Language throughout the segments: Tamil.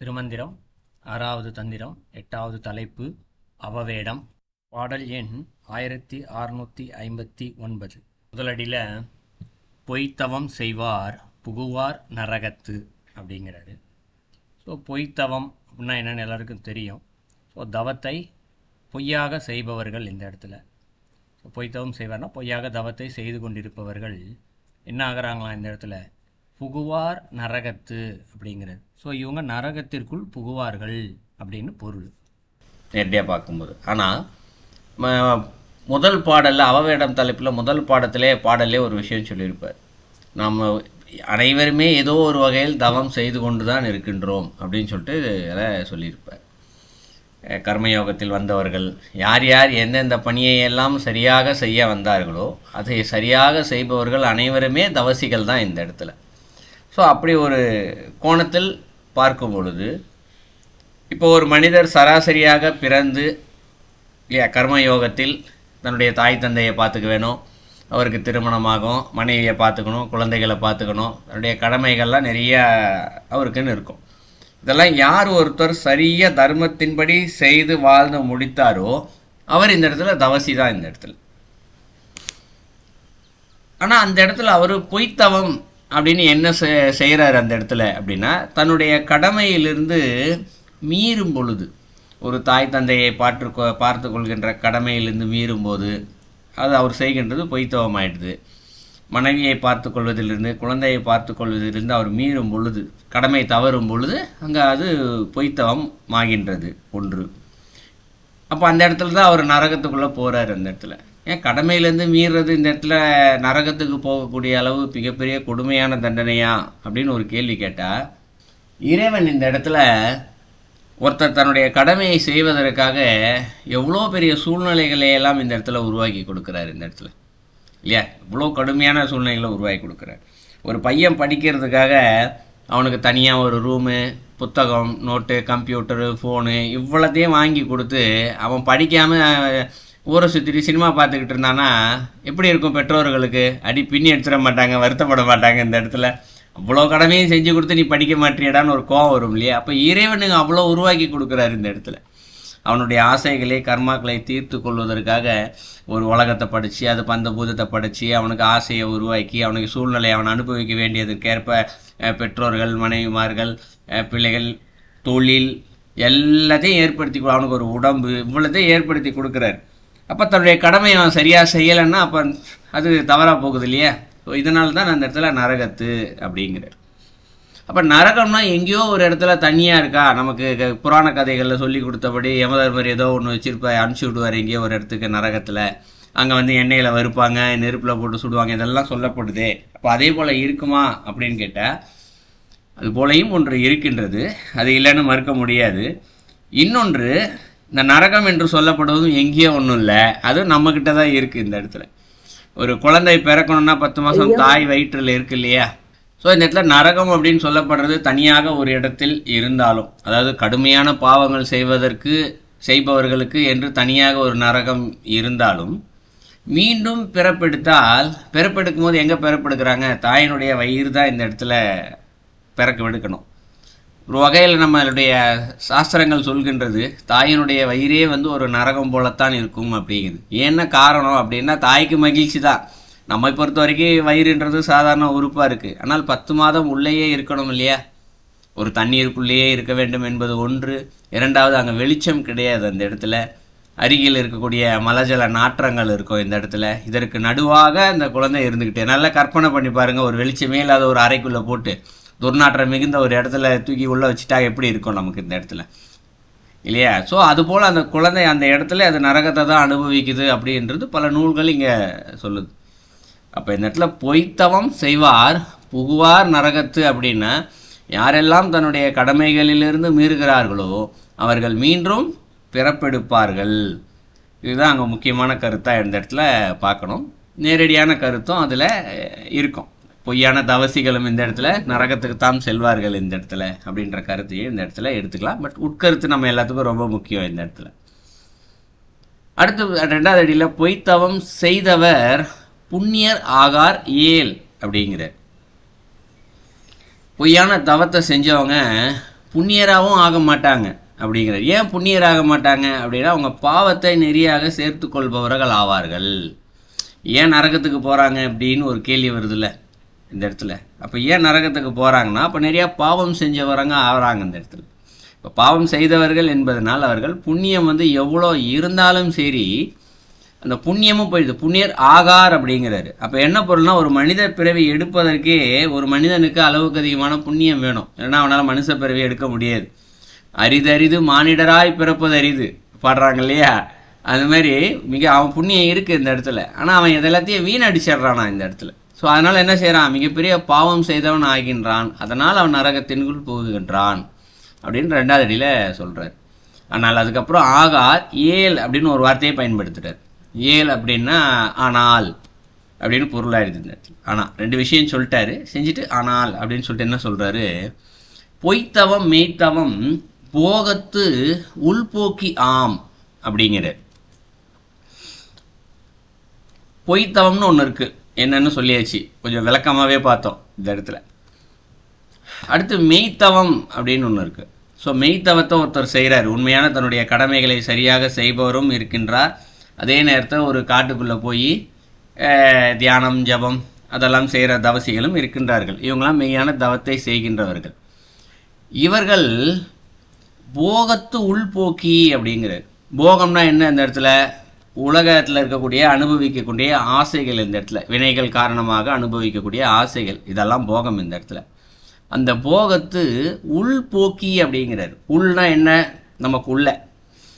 திருமந்திரம் ஆறாவது தந்திரம் எட்டாவது தலைப்பு அவவேடம். பாடல் எண் ஆயிரத்தி அறுநூற்றி ஐம்பத்தி ஒன்பது. முதலடியில் பொய்த்தவம் செய்வார் புகுவார் நரகத்து அப்படிங்கிறாரு. ஸோ பொய்த்தவம் அப்படின்னா என்னென்னு எல்லாருக்கும் தெரியும். ஸோ தவத்தை பொய்யாக செய்பவர்கள் இந்த இடத்துல. ஸோ பொய்த்தவம் செய்வார்னா பொய்யாக தவத்தை செய்து கொண்டிருப்பவர்கள் என்ன ஆகுறாங்களாம் இந்த இடத்துல? புகுவார் நரகத்து அப்படிங்கிறது. ஸோ இவங்க நரகத்திற்குள் புகுவார்கள் அப்படின்னு பொருள். நேரடியாக பார்க்கும்போது. ஆனால் முதல் பாடலில் அவவேடம் தலைப்பில் முதல் பாடத்திலே பாடலே ஒரு விஷயம் சொல்லியிருப்பார். நாம் அனைவருமே ஏதோ ஒரு வகையில் தவம் செய்து கொண்டு தான் இருக்கின்றோம் அப்படின்னு சொல்லிட்டு அதில் சொல்லியிருப்பார். கர்மயோகத்தில் வந்தவர்கள் யார் யார் எந்தெந்த பணியை எல்லாம் சரியாக செய்ய வந்தார்களோ அதை சரியாக செய்பவர்கள் அனைவருமே தவசிகள் தான் இந்த இடத்துல. ஸோ அப்படி ஒரு கோணத்தில் பார்க்கும் பொழுது இப்போ ஒரு மனிதர் சராசரியாக பிறந்து இல்லையா கர்மயோகத்தில் தன்னுடைய தாய் தந்தையை பார்த்துக்க வேணும் அவருக்கு திருமணமாகும் மனைவியை பார்த்துக்கணும் குழந்தைகளை பார்த்துக்கணும் தன்னுடைய கடமைகள்லாம் நிறைய அவருக்குன்னு இருக்கும். இதெல்லாம் யார் ஒருத்தர் சரியாக தர்மத்தின்படி செய்து வாழ்ந்து முடித்தாரோ அவர் இந்த இடத்துல தவசி தான் இந்த இடத்துல. ஆனால் அந்த இடத்துல அவர் பொய்த்தவம் அப்படின்னு என்ன செ- அந்த இடத்துல அப்படின்னா தன்னுடைய கடமையிலிருந்து மீறும் பொழுது ஒரு தாய் தந்தையை பார்த்து கொ- பார்த்து கொள்கின்ற கடமையிலிருந்து மீறும்போது அது அவர் செய்கின்றது பொய்த்தவம் ஆயிடுது மனைவியை பார்த்து கொள்வதிலிருந்து குழந்தையை பார்த்து கொள்வதிலிருந்து அவர் மீறும் பொழுது கடமை தவறும் பொழுது அங்கே அது பொய்த்தவம் ஆகின்றது ஒன்று. அப்போ அந்த இடத்துல தான் அவர் நரகத்துக்குள்ளே போகிறார் அந்த இடத்துல. ஏன் கடமையிலேருந்து மீறுறது இந்த இடத்துல நரகத்துக்கு போகக்கூடிய அளவு மிகப்பெரிய கொடுமையான தண்டனையா அப்படின்னு ஒரு கேள்வி கேட்டால் இறைவன் இந்த இடத்துல ஒருத்தர் தன்னுடைய கடமையை செய்வதற்காக எவ்வளோ பெரிய சூழ்நிலைகளையெல்லாம் இந்த இடத்துல உருவாக்கி கொடுக்குறாரு இந்த இடத்துல. இல்லையா? இவ்வளோ கடுமையான சூழ்நிலைகளை உருவாக்கி கொடுக்குறாரு. ஒரு பையன் படிக்கிறதுக்காக அவனுக்கு தனியாக ஒரு ரூமு புத்தகம் நோட்டு கம்ப்யூட்டரு ஃபோனு இவ்வளோத்தையும் வாங்கி கொடுத்து அவன் படிக்காமல் ஊரை சுற்றிட்டு சினிமா பார்த்துக்கிட்டு இருந்தானா எப்படி இருக்கும் பெற்றோர்களுக்கு? அடி பின்னி எடுத்துட மாட்டாங்க வருத்தப்பட மாட்டாங்க இந்த இடத்துல. அவ்வளோ கடமையும் செஞ்சு கொடுத்து நீ படிக்க மாட்டியடான்னு ஒரு கோவம் வரும் இல்லையா? அப்போ இறைவனுங்க அவ்வளோ உருவாக்கி கொடுக்குறாரு இந்த இடத்துல. அவனுடைய ஆசைகளை கர்மாக்களை தீர்த்து கொள்வதற்காக ஒரு உலகத்தை படித்து அது பந்த பூதத்தை படித்து அவனுக்கு ஆசையை உருவாக்கி அவனுக்கு சூழ்நிலை அவன் அனுபவிக்க வேண்டியதற்கேற்ப பெற்றோர்கள் மனைவிமார்கள் பிள்ளைகள் தொழில் எல்லாத்தையும் ஏற்படுத்தி அவனுக்கு ஒரு உடம்பு இவ்வளோத்தையும் ஏற்படுத்தி கொடுக்குறாரு. அப்போ தன்னுடைய கடமையை அவன் சரியாக செய்யலைன்னா அப்போ அது தவறாக போகுது இல்லையா? ஸோ இதனால தான் அந்த இடத்துல நரகத்து அப்படிங்கிறார். அப்போ நரகம்னா எங்கேயோ ஒரு இடத்துல தனியாக இருக்கா? நமக்கு க- புராண கதைகளில் சொல்லி கொடுத்தபடி யமதர்மர் ஏதோ ஒன்று வச்சுருப்பா அனுப்பிச்சி விடுவார் எங்கேயோ ஒரு இடத்துக்கு நரகத்தில். அங்கே வந்து எண்ணெயில் வறுப்பாங்க நெருப்பில் போட்டு சுடுவாங்க இதெல்லாம் சொல்லப்படுதே. அப்போ அதே போல் இருக்குமா அப்படின்னு கேட்டால் அது போலையும் ஒன்று இருக்கின்றது. அது இல்லைன்னு மறுக்க முடியாது. இன்னொன்று இந்த நரகம் என்று சொல்லப்படுவதும் எங்கேயோ ஒன்றும் இல்லை அதுவும் நம்மக்கிட்ட தான் இருக்குது இந்த இடத்துல. ஒரு குழந்தை பிறக்கணும்னா பத்து மாதம் தாய் வயிற்றில் இருக்கு இல்லையா? ஸோ இந்த இடத்துல நரகம் அப்படின்னு சொல்லப்படுறது தனியாக ஒரு இடத்தில் இருந்தாலும் அதாவது கடுமையான பாவங்கள் செய்வதற்கு செய்பவர்களுக்கு என்று தனியாக ஒரு நரகம் இருந்தாலும் மீண்டும் பிறப்பெடுத்தால் பிறப்பெடுக்கும் போது எங்கே பிறப்பெடுக்கிறாங்க? தாயினுடைய வயிறு தான் இந்த இடத்துல பிறக்க எடுக்கணும் ஒரு வகையில் நம்மளுடைய சாஸ்திரங்கள் சொல்கின்றது தாயினுடைய வயிறே வந்து ஒரு நரகம் போலத்தான் இருக்கும் அப்படிங்குது. என்ன காரணம் அப்படின்னா தாய்க்கு மகிழ்ச்சி தான். நம்மை பொறுத்த வரைக்கும் வயிறுன்றது சாதாரண உறுப்பாக இருக்குது ஆனால் பத்து மாதம் உள்ளேயே இருக்கணும் இல்லையா? ஒரு தண்ணீருக்குள்ளேயே இருக்க வேண்டும் என்பது ஒன்று. இரண்டாவது அங்கே வெளிச்சம் கிடையாது அந்த இடத்துல. அருகில் இருக்கக்கூடிய மலஜல நாற்றங்கள் இருக்கும் இந்த இடத்துல. இதற்கு நடுவாக அந்த குழந்தை இருந்துக்கிட்டே நல்லா கற்பனை பண்ணி பாருங்கள் ஒரு வெளிச்சமே இல்லாத ஒரு அறைக்குள்ளே போட்டு. துர்நாற்றம் மிகுந்த ஒரு இடத்துல தூக்கி உள்ளே வச்சுட்டா எப்படி இருக்கும் நமக்கு இந்த இடத்துல? இல்லையா? ஸோ அதுபோல் அந்த குழந்தை அந்த இடத்துல அது நரகத்தை தான் அனுபவிக்குது அப்படின்றது பல நூல்கள் இங்கே சொல்லுது. அப்போ இந்த இடத்துல பொய்த்தவம் செய்வார் புகுவார் நரகத்து அப்படின்னா யாரெல்லாம் தன்னுடைய கடமைகளிலிருந்து மீறுகிறார்களோ அவர்கள் மீண்டும் பிறப்பெடுப்பார்கள். இதுதான் அங்கே முக்கியமான கருத்தாக இந்த இடத்துல பார்க்கணும். நேரடியான கருத்தும் அதில் இருக்கும். பொய்யான தவசிகளும் இந்த இடத்துல நரகத்துக்கு தாம் செல்வார்கள் இந்த இடத்துல அப்படின்ற கருத்தையும் இந்த இடத்துல எடுத்துக்கலாம். பட் உட்கருத்து நம்ம எல்லாத்துக்கும் ரொம்ப முக்கியம் இந்த இடத்துல. அடுத்து ரெண்டாவது அடியில் பொய்த்தவம் செய்தவர் புண்ணியர் ஆகார் ஏல் அப்படிங்கிற பொய்யான தவத்தை செஞ்சவங்க புண்ணியராகவும் ஆக மாட்டாங்க அப்படிங்கிறார். ஏன் புண்ணியராக மாட்டாங்க அப்படின்னா அவங்க பாவத்தை நெறியாக சேர்த்து கொள்பவர்கள் ஆவார்கள். ஏன் நரகத்துக்கு போகிறாங்க அப்படின்னு ஒரு கேள்வி வருதுல்ல? இந்த இடத்துல. அப்போ ஏன் நரகத்துக்கு போகிறாங்கன்னா அப்போ நிறையா பாவம் செஞ்சவரங்க ஆகிறாங்க இந்த இடத்துல. இப்போ பாவம் செய்தவர்கள் என்பதனால் அவர்கள் புண்ணியம் வந்து எவ்வளோ இருந்தாலும் சரி அந்த புண்ணியமும் போயிடுது. புண்ணியர் ஆகார் அப்படிங்கிறாரு. அப்போ என்ன பொருள்னா ஒரு மனித பிறவி எடுப்பதற்கே ஒரு மனிதனுக்கு அளவுக்கு அதிகமான புண்ணியம் வேணும். ஏன்னா அவனால் மனுஷ பிறவி எடுக்க முடியாது. அரிதரிது மானிடராய் பிறப்பது அரிது. பாடுறாங்க இல்லையா? அது மாதிரி மிக அவன் புண்ணியம் இருக்குது இந்த இடத்துல. ஆனால் அவன் இதெல்லாத்தையும் வீணடிச்சிடுறானா இந்த இடத்துல. ஸோ அதனால் என்ன செய்கிறான் மிகப்பெரிய பாவம் செய்தவன் ஆகின்றான். அதனால் அவன் நரகத்தின்குள் போகுகின்றான். அப்படின்னு ரெண்டாவது அடியில் சொல்கிறார் ஆனால் அதுக்கப்புறம் ஆகார் ஏல் அப்படின்னு ஒரு வார்த்தையை பயன்படுத்துகிறார் ஏல் அப்படின்னா ஆனால் அப்படின்னு பொருளாயிருது ஆனால் ரெண்டு விஷயம் சொல்லிட்டாரு. செஞ்சுட்டு ஆனால் அப்படின்னு சொல்லிட்டு என்ன சொல்கிறாரு பொய்த்தவம் மெய்த்தவம் போகத்து உள்போக்கி ஆம் அப்படிங்கிறார். பொய்த்தவம்னு ஒன்று இருக்குது என்னன்னு சொல்லியாச்சு. கொஞ்சம் விளக்கமாகவே பார்த்தோம் இந்த இடத்துல. அடுத்து மெய்த்தவம் அப்படின்னு ஒன்று இருக்குது ஸோ மெய்த்தவத்தை ஒருத்தர் செய்கிறார் உண்மையான தன்னுடைய கடமைகளை சரியாக செய்பவரும் இருக்கின்றார். அதே நேரத்தில் ஒரு காட்டுக்குள்ளே போய் தியானம் ஜபம் அதெல்லாம் செய்கிற தவசிகளும் இருக்கின்றார்கள். இவங்களாம் மெய்யான தவத்தை செய்கின்றவர்கள். இவர்கள் போகத்து உள்போக்கி அப்படிங்கிறார். போகம்னா என்ன இந்த இடத்துல? உலகத்தில் இருக்கக்கூடிய அனுபவிக்கக்கூடிய ஆசைகள் இந்த இடத்துல. வினைகள் காரணமாக அனுபவிக்கக்கூடிய ஆசைகள். இதெல்லாம் போகம் இந்த இடத்துல. அந்த போகத்து உள்போக்கி அப்படிங்கிறார். உள்னா என்ன? நமக்குள்ள.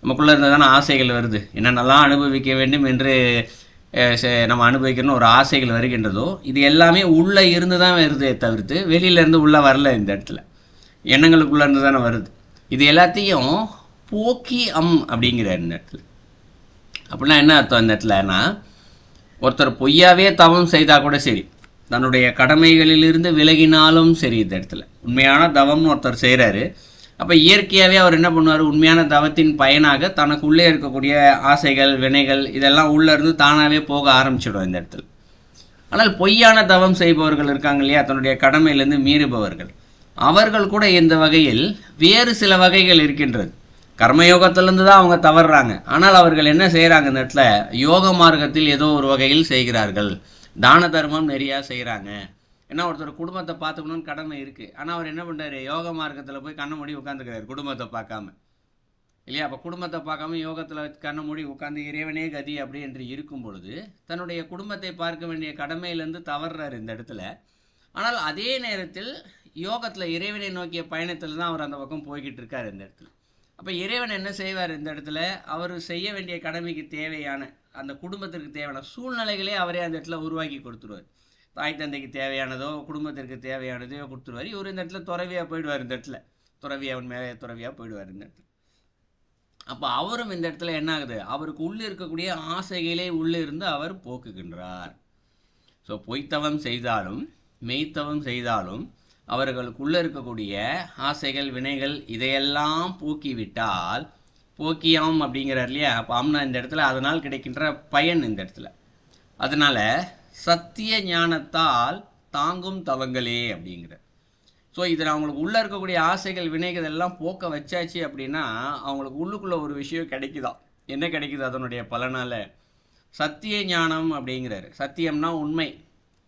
நமக்குள்ளே இருந்தால் தானே ஆசைகள் வருது. என்னென்னலாம் அனுபவிக்க வேண்டும் என்று நம்ம அனுபவிக்கணும்னு ஒரு ஆசைகள் வருகின்றதோ இது எல்லாமே உள்ளே இருந்து தான் வருதே தவிர்த்து வெளியிலேருந்து உள்ளே வரல இந்த இடத்துல. எண்ணங்களுக்குள்ளே இருந்து தானே வருது. இது எல்லாத்தையும் போக்கி அம் அப்படிங்கிறார் இந்த இடத்துல. அப்படின்னா என்ன அர்த்தம் இந்த இடத்துலனா ஒருத்தர் பொய்யாவே தவம் செய்தால் கூட சரி. தன்னுடைய கடமைகளிலிருந்து விலகினாலும் சரி இந்த இடத்துல. உண்மையான தவம்னு ஒருத்தர் செய்கிறாரு அப்போ இயற்கையாகவே அவர் என்ன பண்ணுவார்? உண்மையான தவத்தின் பயனாக தனக்குள்ளே இருக்கக்கூடிய ஆசைகள் வினைகள் இதெல்லாம் உள்ளே இருந்து தானாகவே போக ஆரம்பிச்சிடும் இந்த இடத்துல. ஆனால் பொய்யான தவம் செய்பவர்கள் இருக்காங்க இல்லையா? தன்னுடைய கடமையிலேருந்து மீறுபவர்கள். அவர்கள் கூட இந்த வகையில் வேறு சில வகைகள் இருக்கின்றது. கர்மயோகத்திலேருந்து தான் அவங்க தவறுறாங்க. ஆனால் அவர்கள் என்ன செய்கிறாங்க இந்த இடத்துல? யோக மார்க்கத்தில் ஏதோ ஒரு வகையில் செய்கிறார்கள். தான தர்மம் நிறையா செய்கிறாங்க ஏன்னா ஒருத்தர் குடும்பத்தை பார்த்துக்கணும்னு கடமை இருக்குது ஆனால் அவர் என்ன பண்ணுறாரு யோக மார்க்கத்தில் போய் கண்ணை மூடி உட்காந்துக்கிறாரு குடும்பத்தை பார்க்காம. இல்லையா? அப்போ குடும்பத்தை பார்க்காம யோகத்தில் கண்ணை மூடி உட்காந்து இறைவனே கதி அப்படி என்று இருக்கும் பொழுது தன்னுடைய குடும்பத்தை பார்க்க வேண்டிய கடமையிலேருந்து தவறுறாரு இந்த இடத்துல. ஆனால் அதே நேரத்தில் யோகத்தில் இறைவனை நோக்கிய பயணத்தில் தான் அவர் அந்த பக்கம் போய்கிட்டு இருக்கார் இந்த இடத்துல. அப்போ இறைவன் என்ன செய்வார் இந்த இடத்துல? அவர் செய்ய வேண்டிய கடமைக்கு தேவையான அந்த குடும்பத்திற்கு தேவையான சூழ்நிலைகளே அவரே அந்த இடத்துல உருவாக்கி கொடுத்துருவார். தாய் தந்தைக்கு தேவையானதோ குடும்பத்திற்கு தேவையானதையோ கொடுத்துருவார். இவர் இந்த இடத்துல துறவியாக போயிடுவார் இந்த இடத்துல. துறவியா மேலே துறவியாக போயிடுவார் இந்த இடத்துல. அப்போ அவரும் இந்த இடத்துல என்ன ஆகுது? அவருக்கு உள்ளே இருக்கக்கூடிய ஆசைகளே உள்ளே இருந்து அவர் போக்குகின்றார். ஸோ பொய்த்தவம் செய்தாலும் மெய்த்தவம் செய்தாலும் அவர்களுக்குள்ளே இருக்கக்கூடிய ஆசைகள் வினைகள் இதையெல்லாம் போக்கிவிட்டால் போக்கியாம் அப்படிங்கிறார் இல்லையா? பாம்னா இந்த இடத்துல அதனால் கிடைக்கின்ற பயன் இந்த இடத்துல. அதனால் சத்திய ஞானத்தால் தாங்கும் தவங்களே அப்படிங்கிற ஸோ இதில் அவங்களுக்கு உள்ளே இருக்கக்கூடிய ஆசைகள் வினைகள் எல்லாம் போக்க வச்சாச்சு அப்படின்னா அவங்களுக்கு உள்ளுக்குள்ளே ஒரு விஷயம் கிடைக்குதா? என்ன கிடைக்குது அதனுடைய பலனால்? சத்திய ஞானம் அப்படிங்கிறாரு. சத்தியம்னா உண்மை.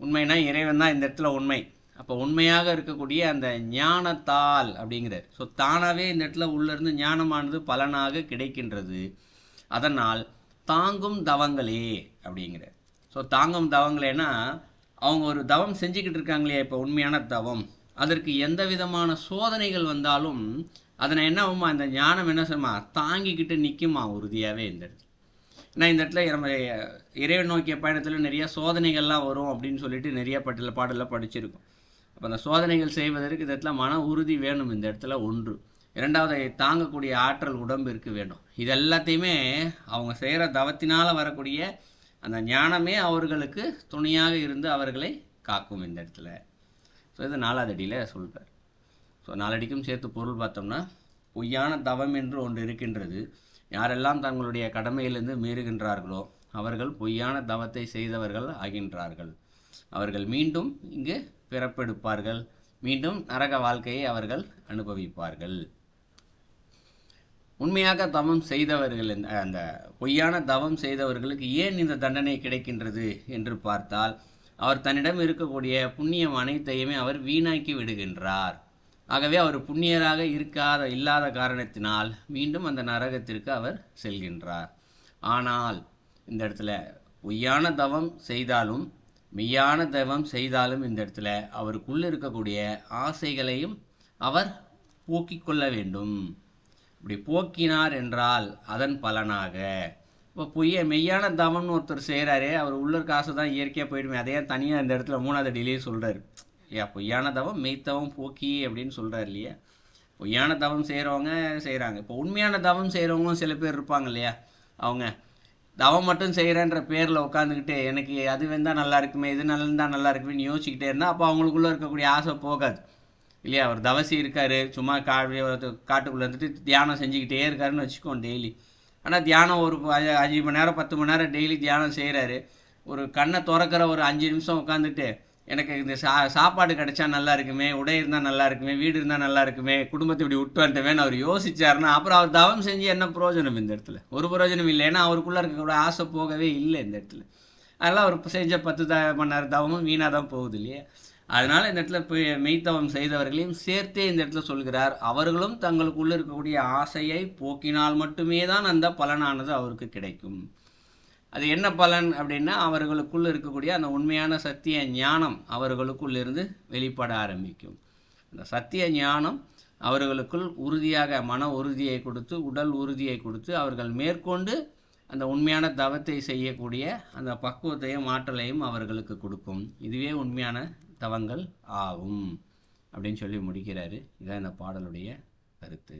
உண்மைனா இறைவன் தான் இந்த இடத்துல உண்மை. அப்போ உண்மையாக இருக்கக்கூடிய அந்த ஞானத்தால் அப்படிங்கிறார். ஸோ தானாகவே இந்த இடத்துல உள்ளிருந்து ஞானமானது பலனாக கிடைக்கின்றது. அதனால் தாங்கும் தவங்களே அப்படிங்கிறார். ஸோ தாங்கும் தவங்களேன்னா அவங்க ஒரு தவம் செஞ்சுக்கிட்டு இருக்காங்களே இப்போ உண்மையான தவம். அதற்கு எந்த விதமான சோதனைகள் வந்தாலும் அதனை என்ன ஆகுமா அந்த ஞானம் என்ன சொல்லுமா தாங்கிக்கிட்டு நிற்குமா உறுதியாகவே இந்த இடத்துல. ஏன்னா இந்த இடத்துல நம்ம இறைவன் நோக்கிய பயணத்தில் நிறையா சோதனைகள்லாம் வரும் அப்படின்னு சொல்லிட்டு நிறைய பட்டில் பாடலில் படிச்சிருக்கோம். அப்போ அந்த சோதனைகள் செய்வதற்கு இந்த இடத்துல மன உறுதி வேணும் இந்த இடத்துல ஒன்று. இரண்டாவது தாங்கக்கூடிய ஆற்றல் உடம்பிற்கு வேண்டும். இது எல்லாத்தையுமே அவங்க செய்கிற தவத்தினால் வரக்கூடிய அந்த ஞானமே அவர்களுக்கு துணையாக இருந்து அவர்களை காக்கும் இந்த இடத்துல. ஸோ இது நாலாவது அடியில் சொல்கிறார் ஸோ நாலடிக்கும் சேர்த்து பொருள் பார்த்தோம்னா பொய்யான தவம் என்று ஒன்று இருக்கின்றது. யாரெல்லாம் தங்களுடைய கடமையிலிருந்து மீறுகின்றார்களோ அவர்கள் பொய்யான தவத்தை செய்தவர்கள் ஆகின்றார்கள். அவர்கள் மீண்டும் இங்கு பிறப்பெடுப்பார்கள். மீண்டும் நரக வாழ்க்கையை அவர்கள் அனுபவிப்பார்கள். உண்மையாக தவம் செய்தவர்கள் அந்த பொய்யான தவம் செய்தவர்களுக்கு ஏன் இந்த தண்டனை கிடைக்கின்றது என்று பார்த்தால் அவர் தன்னிடம் இருக்கக்கூடிய புண்ணியம் அனைத்தையுமே அவர் வீணாக்கி விடுகின்றார். ஆகவே அவர் புண்ணியராக இருக்காத இல்லாத காரணத்தினால் மீண்டும் அந்த நரகத்திற்கு அவர் செல்கின்றார். ஆனால் இந்த இடத்துல பொய்யான தவம் செய்தாலும் மெய்யான தவம் செய்தாலும் இந்த இடத்துல அவருக்குள்ளே இருக்கக்கூடிய ஆசைகளையும் அவர் போக்கிக் கொள்ள வேண்டும். இப்படி போக்கினார் என்றால் அதன் பலனாக. இப்போ பொய்ய மெய்யான தவம்னு ஒருத்தர் செய்கிறாரே அவர் உள்ள இருக்க ஆசை தான் இயற்கையாக போயிடுமே அதையே தனியாக இந்த இடத்துல மூணாவது அடியிலேயே சொல்கிறார் ஐயா பொய்யான தவம் மெய்த்தவம் போக்கி அப்படின்னு சொல்கிறார் இல்லையா? பொய்யான தவம் செய்கிறவங்க செய்கிறாங்க இப்போ உண்மையான தவம் செய்கிறவங்களும் சில பேர் இருப்பாங்க இல்லையா? அவங்க தவம் மட்டும் செய்கிறேன்ற பேரில் உட்காந்துக்கிட்டு எனக்கு அது வந்தால் நல்லா இருக்குமே இது நல்லா நல்லா இருக்குமேன்னு யோசிச்சுக்கிட்டே இருந்தால் அப்போ அவங்களுக்குள்ளே இருக்கக்கூடிய ஆசை போகாது. இல்லையா? அவர் தவசி இருக்காரு சும்மா கா காட்டுக்குள்ளே இருந்துட்டு தியானம் செஞ்சுக்கிட்டே இருக்காருன்னு வச்சுக்கோம் டெய்லி. ஆனால் தியானம் ஒரு அஞ்சு- அஞ்சு மணி நேரம் பத்து மணி நேரம் டெய்லி தியானம் செய்கிறாரு ஒரு கண்ணை திறக்கிற ஒரு அஞ்சு நிமிஷம் உட்காந்துட்டு எனக்கு இந்த சா சாப்பாடு கிடைச்சா நல்லா இருக்குமே உடை இருந்தால் நல்லா இருக்குமே வீடு இருந்தால் நல்லா இருக்குமே குடும்பத்தை இப்படி விட்டு வந்துட்டவேன்னு அவர் யோசிச்சாருன்னா அப்புறம் அவர் தவம் செஞ்சு என்ன பிரயோஜனம் இந்த இடத்துல? ஒரு பிரயோஜனம் இல்லை. ஏன்னா அவருக்குள்ளே இருக்கக்கூடிய ஆசை போகவே இல்லை இந்த இடத்துல. அதெல்லாம் அவர் செஞ்ச பத்து த மணி நேரம் தவமும் வீணாக தான் போகுது இல்லையா? அதனால் இந்த இடத்துல போய் மெய்த்தவம் செய்தவர்களையும் சேர்த்தே இந்த இடத்துல சொல்கிறார். அவர்களும் தங்களுக்குள்ளே இருக்கக்கூடிய ஆசையை போக்கினால் மட்டுமே தான் அந்த பலனானது அவருக்கு கிடைக்கும். அது என்ன பலன் அப்படின்னா அவர்களுக்குள்ளே இருக்கக்கூடிய அந்த உண்மையான சத்திய ஞானம் அவர்களுக்குள் இருந்து வெளிப்பட ஆரம்பிக்கும். அந்த சத்திய ஞானம் அவர்களுக்குள் உறுதியாக மன உறுதியை கொடுத்து உடல் உறுதியை கொடுத்து அவர்கள் மேற்கொண்டு அந்த உண்மையான தவத்தை செய்யக்கூடிய அந்த பக்குவத்தையும் ஆற்றலையும் அவர்களுக்கு கொடுக்கும். இதுவே உண்மையான தவங்கள் ஆகும் அப்படின்னு சொல்லி முடிக்கிறாரு. இதான் இந்த பாடலுடைய கருத்து.